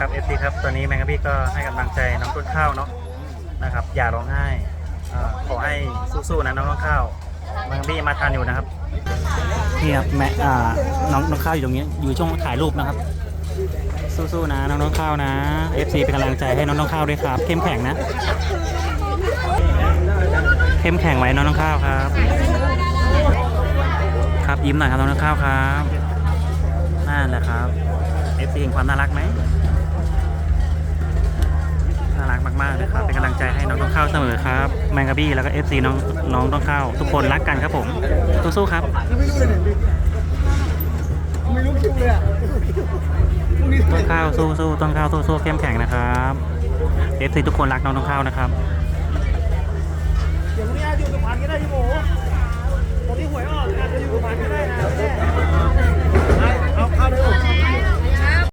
ครับเอฟซีครับตอนนี้แมงกะพี่ก็ให้กำลังใจน้องต้นข้าวเนาะนะครับ อย่าร้องไห้อ่าขอให้สู้ๆนะน้องต้นข้าวแมงกะพี่มาทานอยู่นะครับนี่ครับแม่อ่าน้องน้องข้าวอยู่ตรงนี้อยู่ช่วงถ่ายรูปนะครับ สู้ๆนะน้องน้องข้าวนะ FC เป็นกำลังใจให้น้องน้องข้าวด้วยครับ เข้มแข็งนะ เข้มแข็งไว้น้องน้องข้าวครับ ครับยิ้มหน่อยครับน้องน้องข้าวครับนั่นแหละครับ FC เห็นความน่ารักไหม ใจให้น้องต้องเข้าเสมอครับ แมงกะบี้แล้วก็เอฟซีน้องน้องต้องเข้า ทุกคนรักกันครับผมสู้ๆครับ ไม่รู้คิวเลยอะพรุ่งนี้ ต้นข้าสู้สู้ต้นข้าสู้สู้เข้มแข็งนะครับเอฟซีทุกคนรักน้องต้องเข้านะครับ